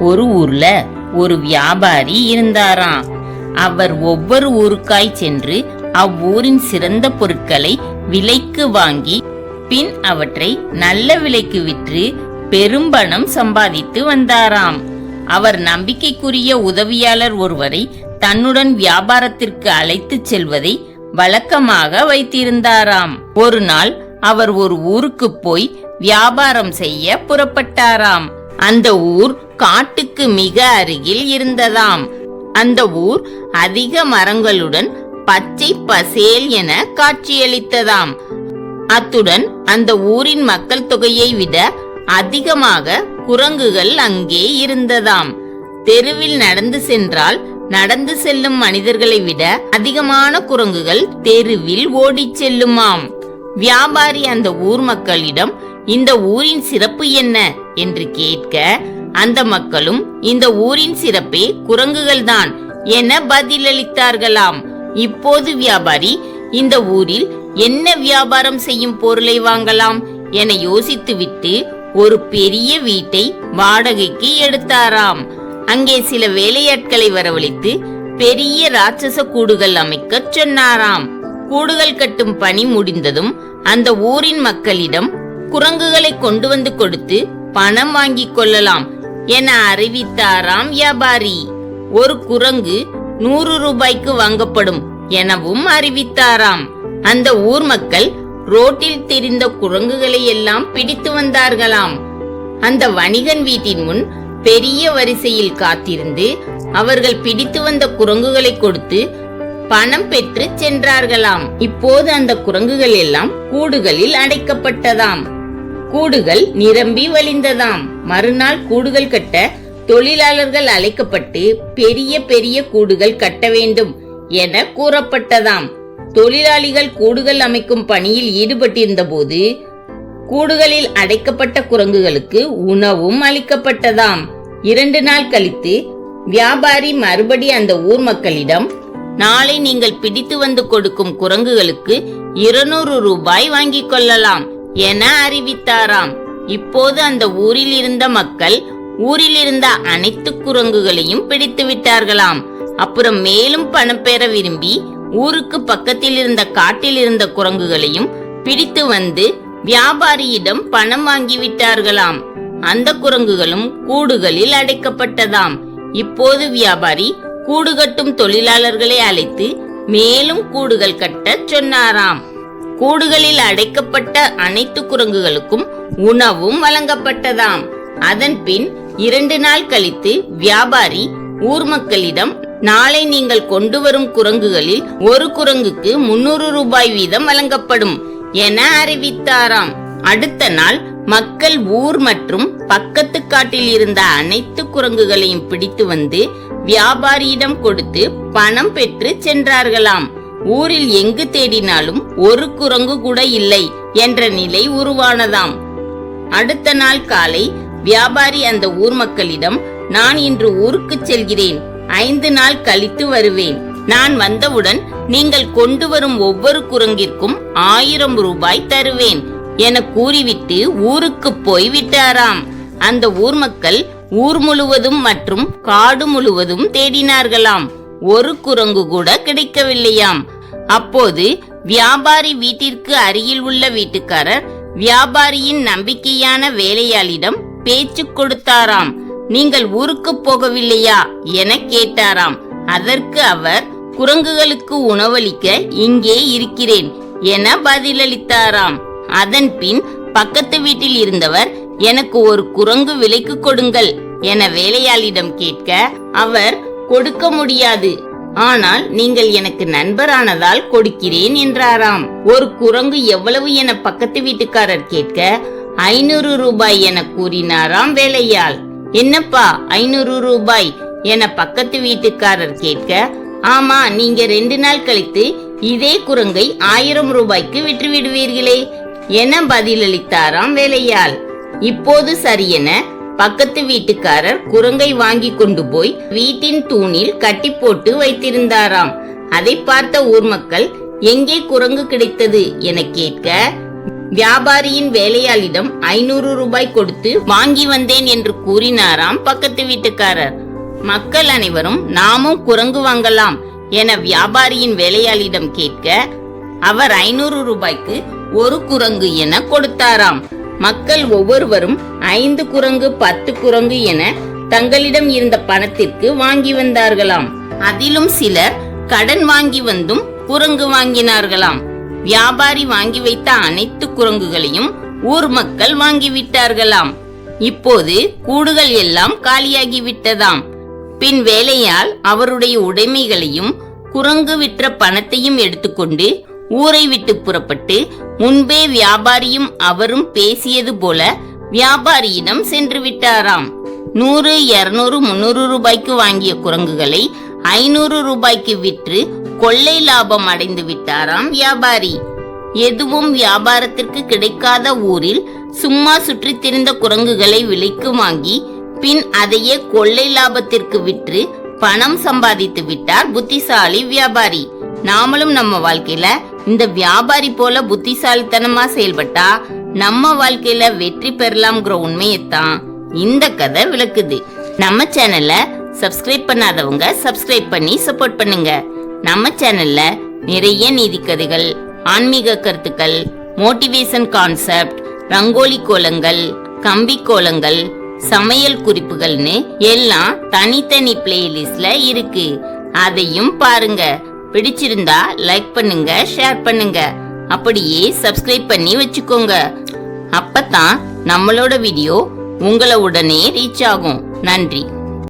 ஒரு ஊர்ல ஒரு வியாபாரி இருந்தாராம். அவர் ஒவ்வொரு ஊருக்காய் சென்று அவ்வூரின் சிறந்த பொருட்களை விலைக்கு வாங்கி பின் அவற்றை நல்ல விலைக்கு விற்று பெரும்பணம் சம்பாதித்து வந்தாராம். அவர் நம்பிக்கைக்குரிய உதவியாளர் ஒருவரை தன்னுடன் வியாபாரத்திற்கு அழைத்துச் செல்வதை வழக்கமாக வைத்திருந்தாராம். ஒரு நாள் அவர் ஒரு ஊருக்கு போய் வியாபாரம் செய்ய புறப்பட்டாராம். அந்த ஊர் காட்டுக்கு மிக அருகில் இருந்ததாம். அந்த ஊர் அதிக மரங்களுடன் பச்சை பசேல் என காட்சியளித்ததாம். அத்துடன் அந்த ஊரின் மக்கள் தொகையை விட அதிகமாக குரங்குகள் அங்கே இருந்ததாம். தெருவில் நடந்து சென்றால் நடந்து செல்லும் மனிதர்களை விட அதிகமான குரங்குகள் தெருவில் ஓடிச் செல்லுமாம். வியாபாரி அந்த ஊர் மக்களிடம் இந்த ஊரின் சிறப்பு என்ன? என்று கேட்க அந்த மக்களும் இந்த ஊரின் சிறப்பே குரங்குகள்தான் என பதிலளித்தார்களாம். இப்போது வியாபாரி இந்த ஊரில் என்ன வியாபாரம் செய்யும் பொருளை வாங்கலாம் என யோசித்துவிட்டு ஒரு பெரிய வீட்டை வாடகைக்கு எடுத்தாராம். அங்கே சில வேலையாட்களை வரவழைத்து பெரிய ராட்சச கூடுகள் அமைக்கச் சொன்னாராம். கூடுகள் கட்டும் பணி முடிந்ததும் அந்த ஊரின் மக்களிடம் குரங்குகளை கொண்டு வந்து கொடுத்து பணம் வாங்கிக் கொள்ளலாம் என அறிவித்தாராம் வியாபாரி. ஒரு குரங்கு நூறு ரூபாய்க்கு வாங்கப்படும் எனவும் அறிவித்தாராம். அந்த ஊர் மக்கள் ரோட்டில் தெரிந்த குரங்குகளை எல்லாம் பிடித்து வந்தார்களாம். அந்த வணிகன் வீட்டின் முன் பெரிய வரிசையில் காத்திருந்து அவர்கள் பிடித்து வந்த குரங்குகளை கொடுத்து பணம் பெற்று சென்றார்களாம். இப்போது அந்த குரங்குகள் எல்லாம் கூடுகளில் அடைக்கப்பட்டதாம். கூடுகள் நிரம்பி வழிந்ததாம். மறுநாள் கூடுகள் கட்ட தொழிலாளர்கள் அழைக்கப்பட்டு பெரிய பெரிய கூடுகள் கட்ட வேண்டும் என கூறப்பட்டதாம். தொழிலாளிகள் கூடுகள் அமைக்கும் பணியில் ஈடுபட்டிருந்த போது கூடுகளில் அடைக்கப்பட்ட குரங்குகளுக்கு உணவும் அளிக்கப்பட்டதாம். இரண்டு நாள் கழித்து வியாபாரி மறுபடி அந்த ஊர் மக்களிடம் நாளை நீங்கள் பிடித்து வந்து கொடுக்கும் குரங்குகளுக்கு இருநூறு ரூபாய் வாங்கிக் கொள்ளலாம். என அறிவித்தாராம். இப்போது அந்த ஊரில் இருந்த மக்கள் ஊரில் இருந்த அனைத்து குரங்குகளையும் பிடித்து விட்டார்களாம். அப்புறம் மேலும் பணம் பெற விரும்பி ஊருக்கு பக்கத்தில் இருந்த காட்டில் இருந்த குரங்குகளையும் பிடித்து வந்து வியாபாரியிடம் பணம் வாங்கி விட்டார்களாம். அந்த குரங்குகளும் கூடுகளில் அடைக்கப்பட்டதாம். இப்போது வியாபாரி கூடு கட்டும் தொழிலாளர்களை அழைத்து மேலும் கூடுகள் கட்டச் சொன்னாராம். கூடுகளில் அடைக்கப்பட்ட அனைத்து குரங்குகளுக்கும் உணவும் வழங்கப்பட்டதாம். அதன் பின் இரண்டு நாள் கழித்து வியாபாரி ஊர் மக்களிடம் நாளை நீங்கள் கொண்டு வரும் குரங்குகளில் ஒரு குரங்குக்கு முன்னூறு ரூபாய் வீதம் வழங்கப்படும் என அறிவித்தாராம். அடுத்த நாள் மக்கள் ஊர் மற்றும் பக்கத்து காட்டில் இருந்த அனைத்து குரங்குகளையும் பிடித்து வந்து வியாபாரியிடம் கொடுத்து பணம் பெற்று சென்றார்களாம். ஊரில் எங்கு தேடினாலும் ஒரு குரங்கு கூட இல்லை என்ற நிலை உருவானதாம். அடுத்த நாள் காலை வியாபாரி அந்த ஊர் மக்களிடம் நான் இன்று ஊருக்கு செல்கிறேன். ஐந்து நாள் கழித்து வருவேன். நான் வந்தவுடன் நீங்கள் கொண்டு வரும் ஒவ்வொரு குரங்கிற்கும் ஆயிரம் ரூபாய் தருவேன் என கூறிவிட்டு ஊருக்கு போய் விட்டாராம் அந்த ஊர் மக்கள் ஊர் முழுவதும் மற்றும் காடு முழுவதும் தேடினார்களாம். ஒரு குரங்கு கூட கிடைக்கவில்லையாம். அப்போது வியாபாரி வீட்டிற்கு அருகில் உள்ள வீட்டுக்காரர் வியாபாரியின் நம்பிக்கையான வேலையாளிடம் பேச்சு கொடுத்தாராம். நீங்கள் ஊருக்கு போகவில்லையா? என கேட்டாராம். அதற்கு அவர் குரங்குகளுக்கு உணவளிக்க இங்கே இருக்கிறேன் என பதிலளித்தாராம். அதன் பின் பக்கத்து வீட்டில் இருந்தவர் எனக்கு ஒரு குரங்கு விலைக்கு கொடுங்கள் என வேலையாளிடம் கேட்க அவர் கொடுக்க முடியாது. ஆனால் நீங்கள் எனக்கு நண்பரானதால் கொடுக்கிறேன் என்றாராம். ஒரு குரங்கு எவ்வளவு என பக்கத்து வீட்டுக்காரர் கேட்க ஐநூறு ரூபாய் என கூறினாராம் வேலையாள். என்னப்பா ஐநூறு ரூபாய் என பக்கத்து வீட்டுக்காரர் கேட்க ஆமா நீங்க ரெண்டு நாள் கழித்து இதே குரங்கை ஆயிரம் ரூபாய்க்கு விற்று விடுவீர்களே என பதிலளித்தாராம் வேலையாள். இப்போது சரியென பக்கத்து வீட்டுக்காரர் குரங்கை வாங்கி கொண்டு போய் வீட்டின் தூணில் கட்டி போட்டு வைத்திருந்தாராம். அதை பார்த்த ஊர் மக்கள் எங்கே குரங்கு கிடைத்தது? என கேட்க வியாபாரியின் வேலையாளிடம் ஐநூறு ரூபாய் கொடுத்து வாங்கி வந்தேன் என்று கூறினாராம் பக்கத்து வீட்டுக்காரர். மக்கள் அனைவரும் நாமும் குரங்கு வாங்கலாம் என வியாபாரியின் வேலையாளிடம் கேட்க அவர் ஐநூறு ரூபாய்க்கு ஒரு குரங்கு என கொடுத்தாராம். மக்கள் ஒவ்வொருவரும் ஐந்து குரங்கு பத்து குரங்கு என தங்களிடம் இருந்த பணத்திற்கு வாங்கி வந்தார்களாம். அதிலும் சிலர் கடன் வாங்கி வந்தும் குரங்கு வாங்கினார்களாம். வியாபாரி வாங்கி வைத்த அனைத்து குரங்குகளையும் ஊர் மக்கள் வாங்கிவிட்டார்களாம் இப்போது கூடுகள் எல்லாம் காலியாகி விட்டதாம். பின் வேலையால் அவருடைய உடைமைகளையும் குரங்கு விற்ற பணத்தையும் எடுத்துக்கொண்டு ஊரை விட்டு புறப்பட்டு முன்பே வியாபாரியும் அவரும் பேசியது போல வியாபாரியிடம் சென்று விட்டாராம். நூறு இருநூறு முன்னூறு ரூபாய்க்கு வாங்கிய குரங்குகளை ஐநூறு ரூபாய்க்கு விற்று கொள்ளை லாபம் அடைந்து விட்டாராம் வியாபாரி. எதுவும் வியாபாரத்திற்கு கிடைக்காத ஊரில் சும்மா சுற்றித் திரிந்த குரங்குகளை விலைக்கு வாங்கி பின் அதையே கொள்ளை லாபத்திற்கு விற்று பணம் சம்பாதித்து விட்டார் புத்திசாலி வியாபாரி. நாமளும் நம்ம வாழ்க்கையில இந்த வியாபாரி போல புத்திசாலித்தனமா செயல்பட்டா நம்ம வாழ்க்கையில வெற்றி பெறலாம்ங்கிற உண்மையைத்தான் இந்த கதை விளக்குது. நம்ம சேனலை சப்ஸ்கிரைப் பண்ணாதவங்க சப்ஸ்கிரைப் பண்ணி சப்போர்ட் பண்ணுங்க. நம்ம சேனல்ல நிறைய நீதி கதைகள் ஆன்மீக கருத்துக்கள் மோட்டிவேஷன் கான்செப்ட் ரங்கோலி கோலங்கள் கம்பி கோலங்கள் சமையல் குறிப்புகள்னு எல்லாம் தனித்தனி பிளேலிஸ்ட்ல இருக்கு. அதையும் பாருங்க. பிடிச்சிருந்தா லைக் பண்ணுங்க ஷேர் பண்ணுங்க. அப்படியே சப்ஸ்கிரைப் பண்ணி வச்சுக்கோங்க. அப்பதான் நம்மளோட வீடியோ உங்களை உடனே ரீச் ஆகும். நன்றி.